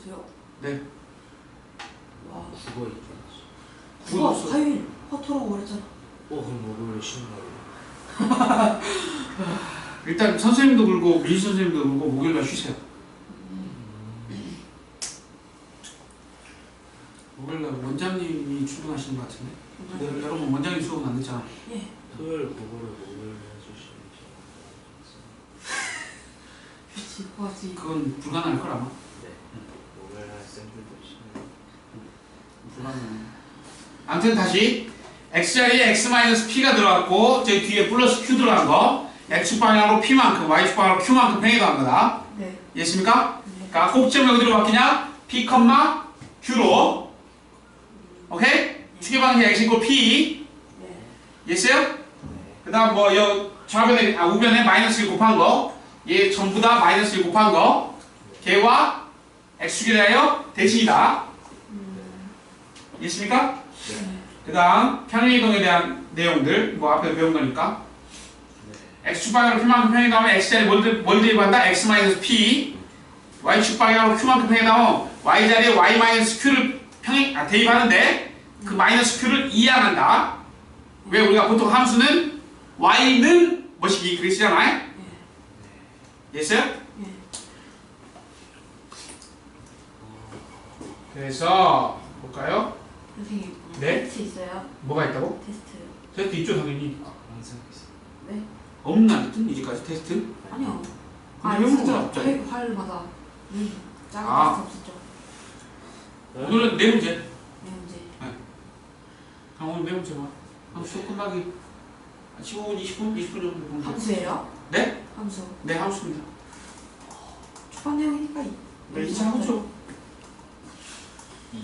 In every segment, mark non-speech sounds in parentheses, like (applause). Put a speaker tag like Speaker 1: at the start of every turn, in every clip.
Speaker 1: 없어요.
Speaker 2: 네.
Speaker 1: 와.
Speaker 3: 죽어 있죠.
Speaker 2: 없어.
Speaker 1: 화요일 화토라고 말했잖아.
Speaker 3: 어 그럼 목요일 쉬는 거예요. (laughs)
Speaker 2: 일단 선생님도 그러고 민수 선생님도 그러고 목요일날 쉬세요. 목요일날 원장님이 출근하시는 것 같은데. 네, 여러분 원장님 수업은 안 됐잖아.
Speaker 1: 예.
Speaker 3: 토요일 그거를 목요일 해주시면 (laughs)
Speaker 1: 그렇지. 그거지.
Speaker 2: 그건 불가능할 걸 아마.
Speaker 3: 네. 목요일 날 쌤들도 쉬는.
Speaker 2: 불가능. 아무튼 다시 x 자리에 x-p가 들어갔고 저 뒤에 플러스 q 들어간 거 x 방향으로 p만큼 y 방향으로 q만큼 평행이동한 거다.
Speaker 1: 네.
Speaker 2: 이해했습니까?
Speaker 1: 네.
Speaker 2: 그러니까 꼭지점 어디로 바뀌냐? p, q로 오케이? 축의 방식 x 이고 p
Speaker 1: 네.
Speaker 2: 이해했어요?
Speaker 3: 네.
Speaker 2: 그 다음 뭐, 여, 좌변에, 아, 우변에 마이너스 1 곱한 거, 얘 전부 다 마이너스 1 곱한 거, 걔와 x축에 대하여 대칭이다.
Speaker 1: 음.
Speaker 2: 이해했습니까?
Speaker 1: 네.
Speaker 2: 그 다음, 평행이동에 대한 내용들, 뭐 앞에 배운 거니까.
Speaker 3: 네.
Speaker 2: x축 방향으로 p만큼 평행이동하면 x자리 뭘, 뭘 대입한다? x 마이너스 p. y축 방향으로 q만큼 평행이동하면 y자리에 y 마이너스 q를 평행, 아, 대입하는데, 그 마이너스 q를 이해한다. 왜 우리가 보통 함수는 y는 뭐시기 그렇게 쓰잖아요? 이해했어요?
Speaker 1: 예.
Speaker 2: 그래서 볼까요?
Speaker 1: 선생님.
Speaker 2: 네?
Speaker 1: 테스트 있어요?
Speaker 2: 뭐가 있다고?
Speaker 1: 테스트요.
Speaker 2: 테스트 있죠 당연히
Speaker 3: 항상 있어요.
Speaker 1: 네.
Speaker 2: 없나 하여튼 이제까지 테스트?
Speaker 1: 아니요.
Speaker 2: 근데
Speaker 1: 아,
Speaker 2: 해본 건
Speaker 1: 진짜
Speaker 2: 없죠?
Speaker 1: 할 활마다 음, 작은
Speaker 2: 아.
Speaker 1: 테스트 없었죠.
Speaker 2: 오늘은 네 문제
Speaker 1: 네 문제.
Speaker 2: 그럼 오늘 네 문제 봐 함수 수업 끝나기 15분 20분? 20분 정도 보면 돼
Speaker 1: 함수예요?
Speaker 2: 네?
Speaker 1: 함수.
Speaker 2: 네 함수입니다
Speaker 1: 초반 내용이니까. 이-
Speaker 2: 네 이제 함수
Speaker 3: 이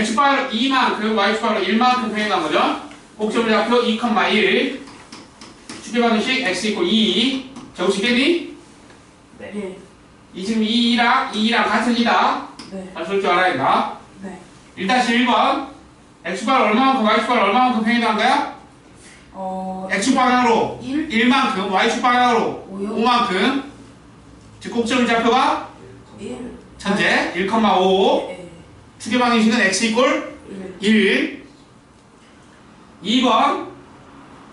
Speaker 2: x바로 2만큼 y바로 1만큼 평행한 거죠 꼭점을 잡혀 2,1 축의 방식 x 이퀄 2 정식이니?
Speaker 3: 네.
Speaker 1: 예.
Speaker 2: 이 지금 2랑 2랑 같은 이다
Speaker 1: 네.
Speaker 2: 잘쓸줄 알아야 된다
Speaker 1: 네.
Speaker 2: 1-1번 x발 얼마만큼 y발 얼마만큼 평행한 거야?
Speaker 1: 어.
Speaker 2: x 방향으로
Speaker 1: 1
Speaker 2: 1만큼 y축 방향으로
Speaker 1: 5요.
Speaker 2: 5만큼 즉 꼭지점 좌표가
Speaker 1: 1.
Speaker 2: 천재 1,5
Speaker 1: 예.
Speaker 2: 축의 방식은 x 이꼴
Speaker 1: 1.
Speaker 2: 1 2번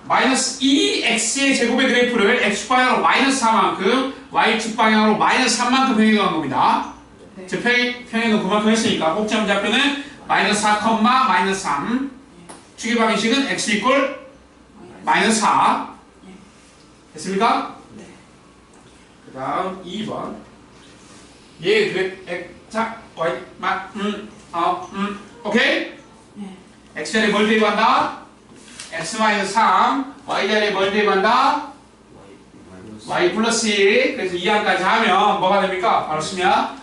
Speaker 2: 마이너스 2x의 제곱의 그래프를 x 방향으로 마이너스 4만큼 y축 방향으로 마이너스 3만큼 평행한 겁니다
Speaker 1: 네.
Speaker 2: 즉 평행, 평행은 그만큼 했으니까 꼭지점 좌표는 마이너스 4, 마이너스 3 축의 방식은 x 이꼴 마이너스 4
Speaker 1: 네.
Speaker 2: 됐습니까?
Speaker 1: 네.
Speaker 2: 그 다음 2번 얘 그래 엑, 자, y, 마, 음, 어, 음, 오케이?
Speaker 1: 네.
Speaker 2: x자리에 뭘 대입한다? x 마이너스 3 y자리에 뭘 대입한다? y 플러스 1 그래서 2항까지 하면 뭐가 됩니까? 바로 쓰면
Speaker 3: y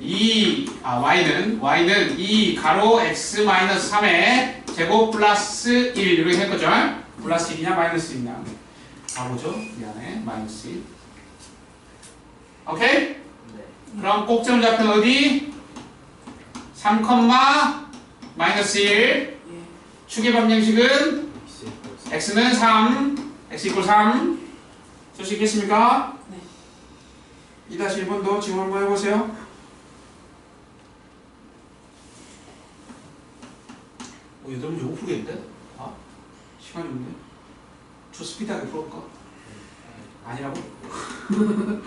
Speaker 2: 2, 아 y는 y는 2 가로 x 마이너스 3의 제곱 플러스 1 이렇게 할 거죠? 플러스 1이냐 마이너스 1이냐 바보죠? 미안해 마이너스 1 오케이?
Speaker 3: 네.
Speaker 2: 그럼 꼭지점 잡힌 어디? 3, 마이너스 1
Speaker 1: 예.
Speaker 2: 축의 방정식은
Speaker 3: x
Speaker 2: x는 3 x 이퀄 3 쓸 수 있겠습니까?
Speaker 1: 네.
Speaker 2: 2-1번도 지금 한번 해보세요 어, 8문제 5%겠는데? 아? 시간이 없네 저 스피드하게 풀어볼까? 아니라고? (laughs)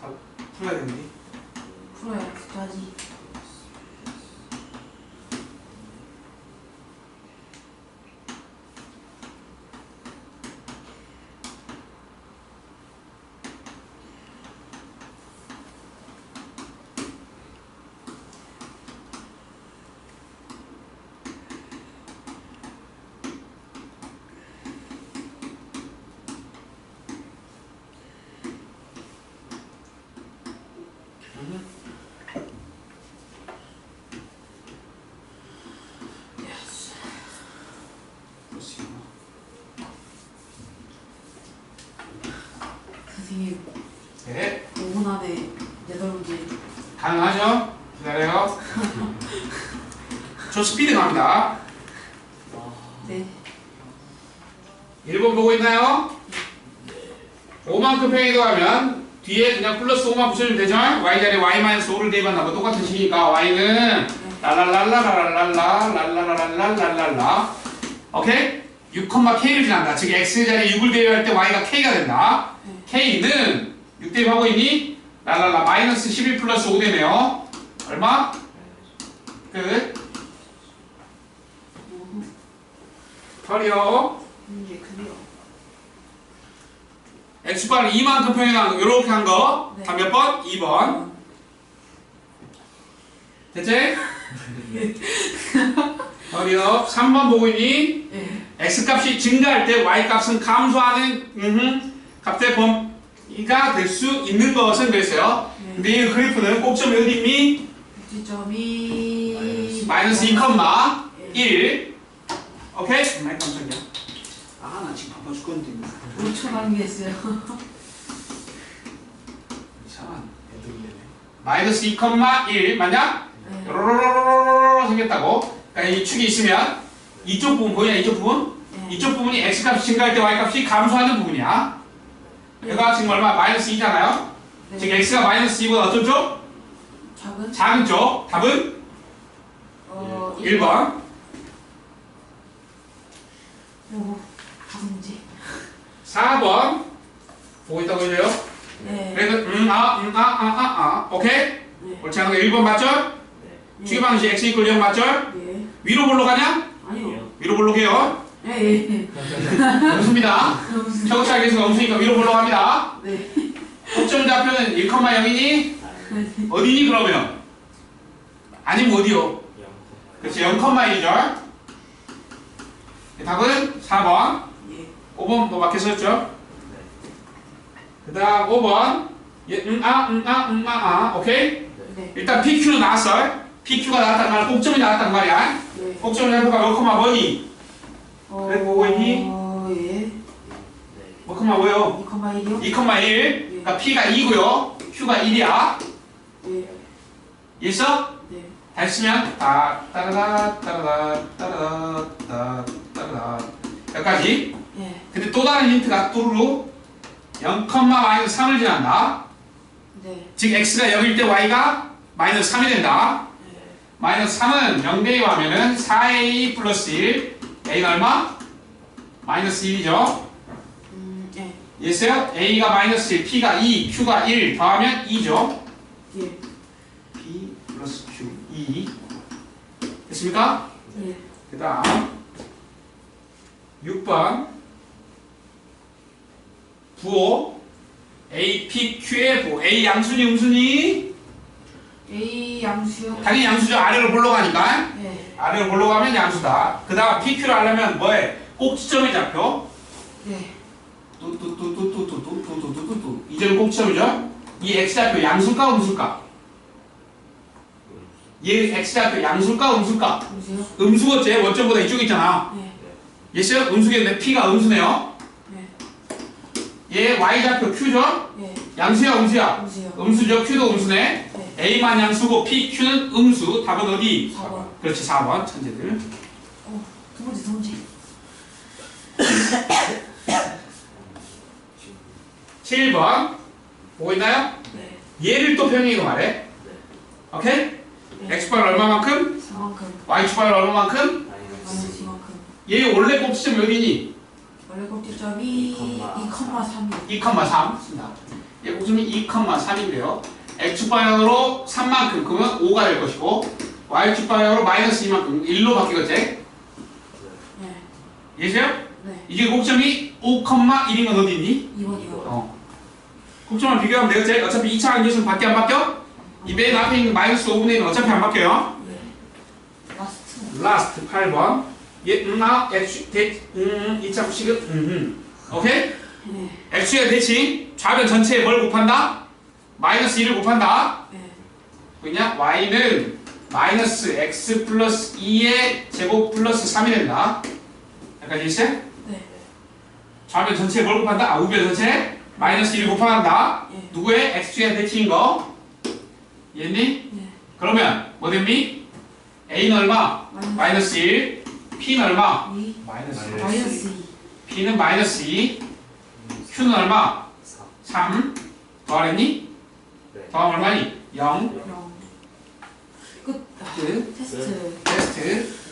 Speaker 2: 다 풀어야 되는데
Speaker 1: 풀어야 숫자지.
Speaker 2: 그렇습니다
Speaker 1: 선생님
Speaker 2: 네
Speaker 1: 5분 안에 여덟 문제.
Speaker 2: 가능하죠? 기다려요 저 스피드 갑니다
Speaker 1: 네.
Speaker 2: 1번 보고 있나요? 5만큼 평행이동하면 뒤에 그냥 플러스 5만 붙여주면 되죠? y 자리에 y 마이너스 5를 대입한다고 똑같은 식이니까 y는 랄랄랄라랄랄라 오케이? 6,k를 지난다. 즉 x 자리에 6을 대입할 때 y가 k가 된다. k는 6 대입하고 있니? 랄랄라 마이너스 11 플러스 5 되네요. 얼마? 끝. 털이요. x바를 2만큼 표현한 거, 요렇게 한 거.
Speaker 1: 네.
Speaker 2: 다몇 번? 2번. 됐지? (laughs) 털이요. 3번 보고 있니?
Speaker 1: 예.
Speaker 2: x 값이 증가할 때 y 값은 감소하는 값의 범 위가 될 수 있는 것은 그랬어요.
Speaker 1: 네.
Speaker 2: 근데 이 그래프는 꼭점이 어디 있니?
Speaker 1: 지점이
Speaker 2: 마이너스 2,1 오케이? 마이크 깜짝이야 아 나 지금 바빠 죽겠는데
Speaker 1: 5초만 위했어요.
Speaker 2: 이상한
Speaker 3: 애들이네.
Speaker 2: 마이너스 2,1 맞냐?
Speaker 1: 네.
Speaker 2: 로로로로로로 생겼다고 그러니까 이 축이 있으면 이쪽 부분 보이냐 이쪽 부분?
Speaker 1: 네.
Speaker 2: 이쪽 부분이 x값이 증가할 때 y값이 감소하는 부분이야 얘가 지금 얼마? 마이너스 2잖아요
Speaker 1: 네.
Speaker 2: 즉 x가 마이너스 2보다 어떤 쪽?
Speaker 1: 작은
Speaker 2: 작은 쪽 답은
Speaker 1: 어
Speaker 2: 1번
Speaker 1: 오 다섯 문제.
Speaker 2: 4번 보고 있다고 해줘요
Speaker 1: 네.
Speaker 2: 그래서 음 아 음 아 아 아 아 오케이?
Speaker 1: 네.
Speaker 2: 옳지 않은 거 1번 맞죠?
Speaker 1: 네.
Speaker 2: 추기 방식 x 이퀄 0 맞죠?
Speaker 1: 예.
Speaker 2: 위로 볼로 가냐?
Speaker 1: 아니요.
Speaker 2: 위로 볼로 해요
Speaker 1: 예. 예.
Speaker 2: 음수입니다 차고차기에서 음수니까 위로 볼로 갑니다
Speaker 1: 네.
Speaker 2: 꼭점 좌표는 1,0이니 어디니 그러면? 아니면 어디요? 그렇지 0,1이죠 답은 4번
Speaker 1: 예.
Speaker 2: 5번 뭐 밖에 썼죠? 그 다음 5번 예, 음, 아, 음, 아, 음, 아, 아 오케이?
Speaker 1: 네.
Speaker 2: 일단 PQ는 나왔어 PQ가 나왔단 말이야 꼭점이 나왔단 말이야
Speaker 1: 네.
Speaker 2: 꼭점을 해보가 몇 콤마 뭐니?
Speaker 1: 어,
Speaker 2: 그래, 보고 있니?
Speaker 1: 어, 예.
Speaker 2: 뭐 콤마 뭐요?
Speaker 1: 2,1이요?
Speaker 2: 2,1 그러니까 P가 2고요 Q가 1이야
Speaker 1: 예.
Speaker 2: 있어?
Speaker 1: 네.
Speaker 2: 다 했으면 따 따라다 따라다 따라다 따 따라다 여기까지
Speaker 1: 예.
Speaker 2: 근데 또 다른 힌트가 뚜루루 0, 마이너스 3을 지난다
Speaker 1: 네.
Speaker 2: 즉 x가 0일 때 y가 마이너스 3이 된다 마이너스 3은 0대 2 하면은 4a 플러스 1 a는 얼마? 마이너스 1이죠
Speaker 1: 음, 예.
Speaker 2: 이해했어요? a가 마이너스 1, p가 2, q가 1 더하면 2죠
Speaker 1: 예.
Speaker 2: p 플러스 q 2 됐습니까?
Speaker 1: 예.
Speaker 2: 그 다음 6번 부호 A, P, Q의 부호 A 양수니 음수니?
Speaker 1: A 양수요.
Speaker 2: 당연히 양수죠 아래로 볼러 가니까
Speaker 1: 예.
Speaker 2: 아래로 볼러 가면 양수다 그 다음 PQ를 하려면 뭐해? 꼭지점의 좌표
Speaker 1: 예.
Speaker 2: 뚜뚜뚜뚜뚜뚜뚜뚜뚜뚜뚜뚜 이 점이 꼭지점이죠? 이 X좌표 양수일까 음수일까? 얘 X좌표 음수일까?
Speaker 1: 보세요.
Speaker 2: 음수겠지 원점보다 이쪽에 있잖아
Speaker 1: 예.
Speaker 2: 예스 음수겠네 P가 음수네요
Speaker 1: 예.
Speaker 2: 얘 Y좌표 Q죠?
Speaker 1: 예.
Speaker 2: 양수야 음수야?
Speaker 1: 보세요.
Speaker 2: 음수죠 Q도 음수네
Speaker 1: 네.
Speaker 2: A만 양수고 PQ는 음수 답은 어디?
Speaker 1: 4번.
Speaker 2: 그렇지 4번 천재들
Speaker 1: 어, 두 번째, 두 번째. (coughs)
Speaker 2: 7번 보고 있나요?
Speaker 1: 네.
Speaker 2: 얘를 또 평행으로 말해 오케이?
Speaker 1: 네.
Speaker 2: X발 얼마만큼?
Speaker 1: 4만큼.
Speaker 2: Y축발 얼마만큼?
Speaker 1: 마이너스 2만큼.
Speaker 2: 얘 원래 꼭지점 어디니?
Speaker 1: 원래 꼭지점이 2,3이요.
Speaker 2: 2,3 쓴다 얘 꼭지점이 2,3인데요 X축 방향으로 3만큼 그러면 5가 될 것이고 Y축 방향으로 마이너스 2만큼 1로 바뀌겠지?
Speaker 1: 예.
Speaker 2: 이해세요?
Speaker 1: 네.
Speaker 2: 이게 꼭점이 5,1인 건 어디 있니?
Speaker 1: 2번이요.
Speaker 2: 어. 꼭점을 비교하면 되겠지? 어차피 2차 관계수는 밖에 안 바뀌어? 이맨 앞에 있는 마이너스 5분의 1은 어차피 안 바뀌어요?
Speaker 1: 예. 라스트.
Speaker 2: 라스트 8번 얘, 음, 아, X, 대, 음, 2차 부식은, 음, 음. 오케이?
Speaker 1: 예.
Speaker 2: X의 대칭, 좌변 전체에 뭘 곱한다? 마이너스 1을 곱한다?
Speaker 1: 예.
Speaker 2: 뭐냐? Y는 마이너스 X 플러스 2의 제곱 플러스 3이 된다. 여기까지 있어요?
Speaker 1: 네.
Speaker 2: 좌변 전체에 뭘 곱한다? 아, 우변 전체에 마이너스 1을 곱한다.
Speaker 1: 예.
Speaker 2: 누구의 X의 대칭인 거? 얘니?
Speaker 1: 예.
Speaker 2: 그러면 뭐 됩니? A는 얼마? 마이너스 1. P는 얼마?
Speaker 1: 2.
Speaker 2: 마이너스
Speaker 1: 마이너스 2.
Speaker 2: P는 마이너스 2. Q는 얼마? 3. 더하랬니?
Speaker 3: 네.
Speaker 2: 더하면 얼마니? 0
Speaker 1: 0. 끝. 아,
Speaker 2: 끝
Speaker 1: 테스트.
Speaker 2: 테스트